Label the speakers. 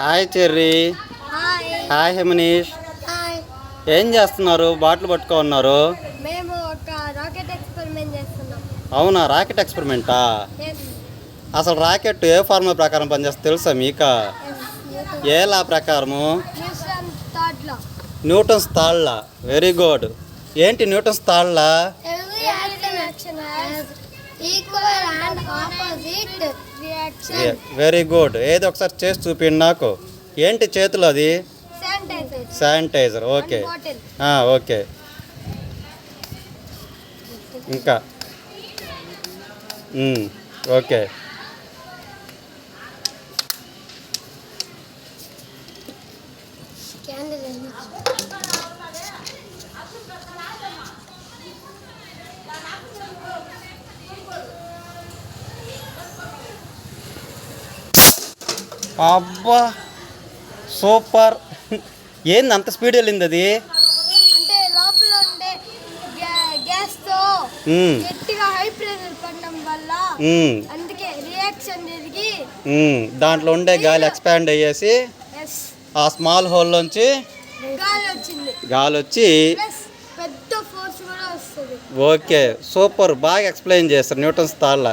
Speaker 1: Hi cherry.
Speaker 2: Hi.
Speaker 1: హెమనీష్. ఏం చేస్తున్నారు? Bottle పట్టుకో ఉన్నారు అవునా? రాకెట్ ఎక్స్పెరిమెంటా? అసలు రాకెట్ ఏ ఫార్ములా ప్రకారం పనిచేస్తుంది తెలుసా మీక?
Speaker 2: ఎస్
Speaker 1: ఏ లా ప్రకారము? న్యూటన్స్ తాళ్ళ. వెరీ గుడ్ ఏంటి న్యూటన్స్ తాళ్ళ? వెరీ గుడ్ ఏదో ఒకసారి చేసి చూపిండి నాకు. ఏంటి చేతులు అది? శానిటైజర్ ఓకే ఓకే ఇంకా. Hmm, ఓకే అబ్బా సూపర్. ఏంది అంత స్పీడ్ వెళ్ళింది అది?
Speaker 2: అంటే లోపల ఉండే గ్యాస్తో
Speaker 1: మ్మ్,
Speaker 2: గట్టిగా హై ప్రెషర్ పడడం వల్ల
Speaker 1: మ్మ్,
Speaker 2: అందుకే రియాక్షన్ జరిగి
Speaker 1: మ్మ్. దాంట్లో ఉండే గాలి ఎక్స్పాండ్ అయ్యేసి ఆ స్మాల్
Speaker 2: గాలి వచ్చింది
Speaker 1: గాలి వచ్చి
Speaker 2: ప్లస్ పెద్ద ఫోర్స్ కూడా వస్తుంది.
Speaker 1: Okay super. బాగా ఎక్స్ప్లెయిన్ చేస్తారు న్యూటన్స్ తాళ్ళ